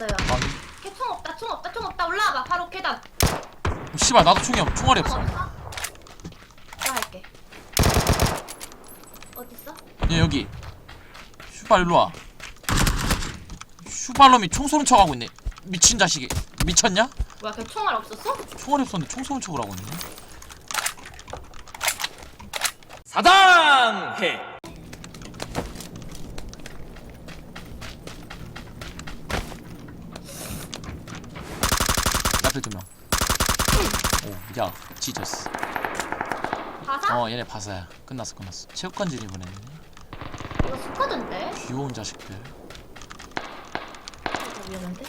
왔어요. 아니 걔총 없다, 총 없다, 총 없다. 올라와봐. 바로 계단. 어, 씨발 나도 총이 없 총알이 총 없어 없어? 나 할게. 어딨어? 얘 여기 슈발 일로 와 슈발놈이 총 쏘는 척하고 있네 미친 자식이 미쳤냐? 뭐야, 걔 총알 없었어? 총알이 없었는데 총 척을 하고 있네 사당해 두 명 오 야 지졌어 바사? 어 얘네 바사야 끝났어 끝났어 체육관지리 보냈네 이거 스쿼드인데? 귀여운 자식들 이거 위험한데?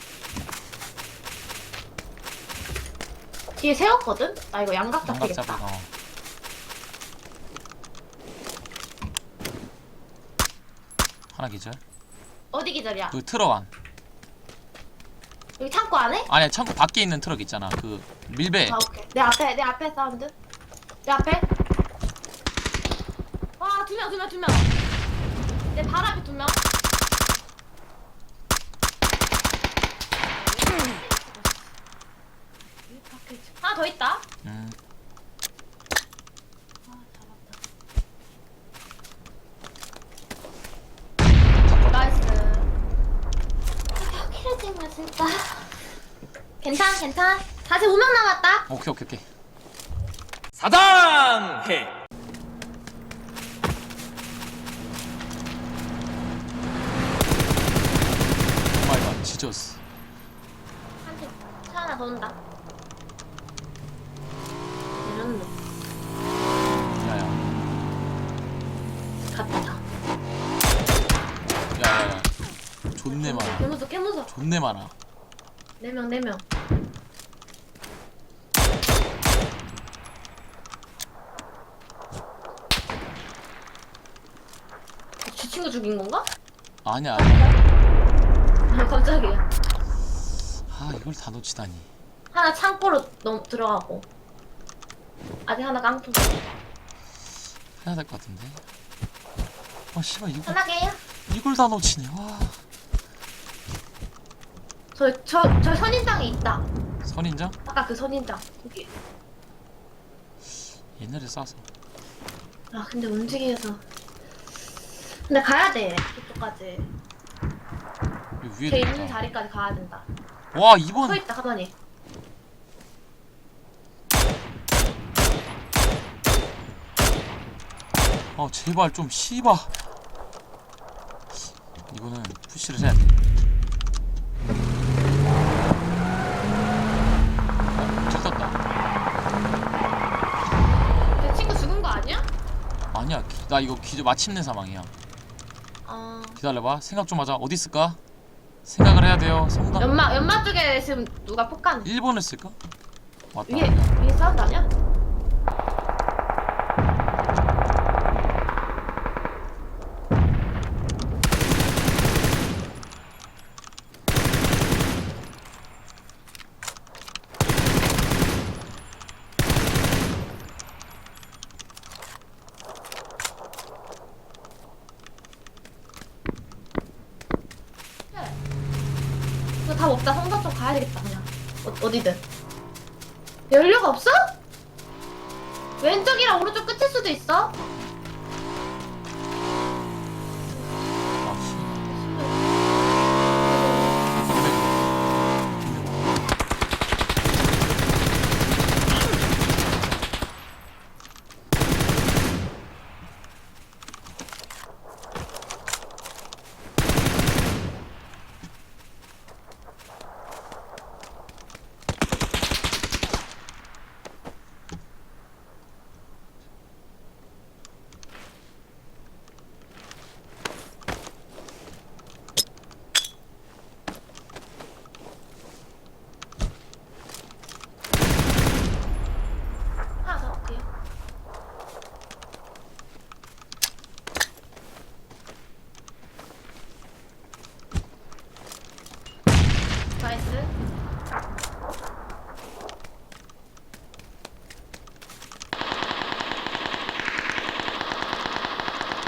뒤에 세웠거든? 나 이거 양각 양각 잡히겠다. 잡아 어. 하나 기절 어디 기절이야? 그안 여기 창고 안에? 아니 창고 밖에 있는 트럭 있잖아. 그 밀배. 아 오케이. 내 앞에 내 앞에 사운드. 내 앞에? 와두 명 두 명 두 명 내 발 앞에 두 명. 하나 더 있다 음. 나이스 여기를 찍나 진짜 괜찮 괜찮 다시 5명 남았다. 오케이 오케이 오케이. 사당해. 오마이갓 지졌어 한팀 차 하나 더 온다. 이런 야야. 갔다 야야야. 존내 많아. 개무서 개무서 존내 많아 4명 4명. 저 친구 죽인 건가? 아니야 아니야 아 깜짝이야. 아 이걸 다 놓치다니. 하나 창고로 넘 들어가고. 아직 하나 깡통. 해야 될 것 같은데. 아 씨발 이걸 편하게요. 이걸 다 놓치네 와 저 저 저 선인장이 있다. 선인장? 아까 그 선인장. 여기. 옛날에 싸서. 아 근데 움직이면서. 근데 가야 돼. 그쪽까지. 여기 걔 위에도 있는 있다 자리까지 가야 된다. 와서 이번. 있다 가만히. 아 제발 좀 씨바. 이거는 푸시를 해야 돼 나 이거 기저 마침내 사망이야. 어. 기다려봐. 생각 좀 하자. 어디 있을까? 생각을 해야 돼요. 성당. 연마 연마 쪽에 지금 누가 폭간 1번을 쓸까? 맞다. 위에 위에 사운드 아니야? 이거 다 먹자 성당 쪽 가야 되겠다 그냥 어, 어디든 연료가 없어? 왼쪽이랑 오른쪽 끝일 수도 있어. 아, 씨. 하나 더 오케이. 나이스.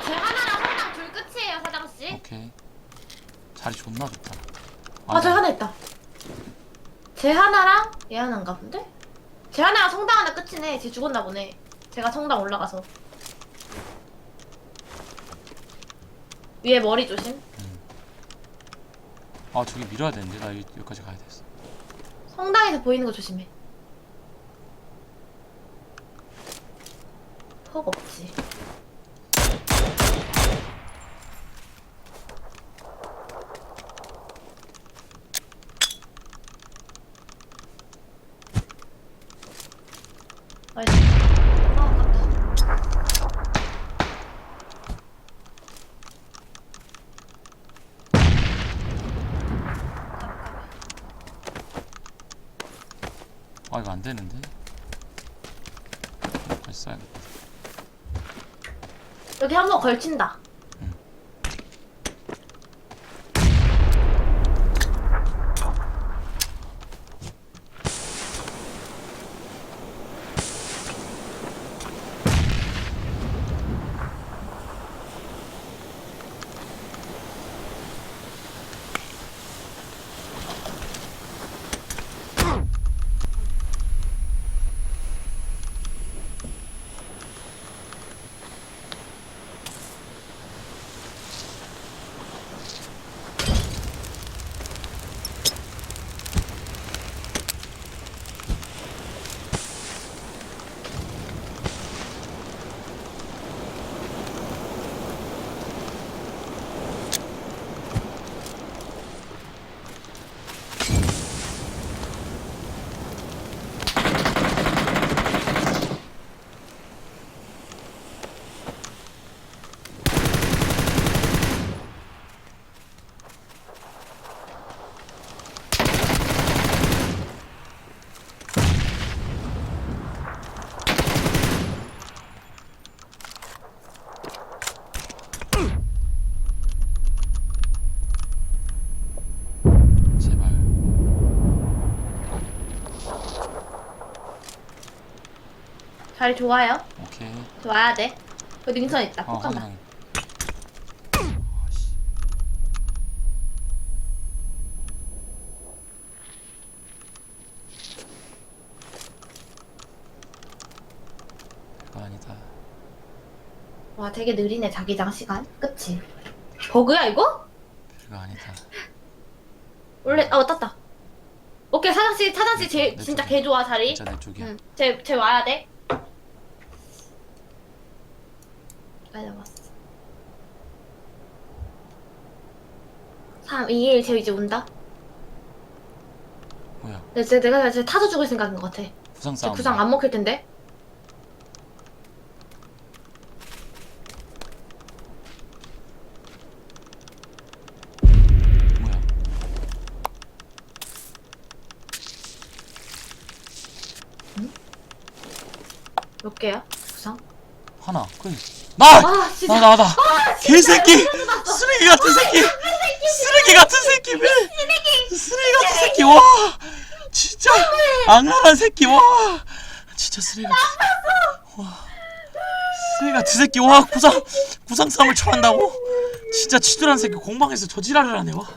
제 하나랑 성당 둘 끝이에요 사장 씨. 오케이 자리 존나 좋다 아, 저기 하나 있다. 쟤 하나랑 얘 하나인가 본데? 쟤 하나랑 성당 하나 끝이네. 쟤 죽었나 보네. 제가 성당 올라가서. 위에 머리 조심. 아 저기 밀어야 되는데 나 여기, 여기까지 가야 됐어 성당에서 보이는 거 조심해. 폭 없지. 나이스. 아, 아깝다. 아 이거 안 되는데 다시 써야겠다 여기 한 번 걸친다. 제발 자리 좋아요. 오케이 좋아야 돼. 그 능선 있다. 어폭 간다. 확인하게 이거 아니다 와 되게 느리네 자기장 시간. 그치? 버그야 이거? 이거 아니다 원래 아 떴다. 오케이 사장 씨 사장 씨 제, 내 진짜 쪽이야. 개 좋아 자리. 진짜 내 쪽이야 응. 쟤 쟤 와야 돼. 빨리 왔어. 3, 2, 1, 쟤 이제 온다. 뭐야 내, 쟤, 내가 쟤 타서 죽을 생각인 것 같아. 부상 쟤 싸움 구상 안 먹힐 텐데. 뭐야 몇 개야? 구상? 하나 그래 나! 아 진짜. 나 나 나. 개새끼! 쓰레기 같은 새끼! 쓰레기 같은 새끼 왜? 쓰레기. 같은 새끼 와! 진짜 악랄한 새끼 와! 진짜 쓰레기 같은 와. 쓰레기 같은 새끼 와! 구상 구상 싸움을 처한다고? 진짜 치졸한 새끼 공방에서 저지랄을 하네 와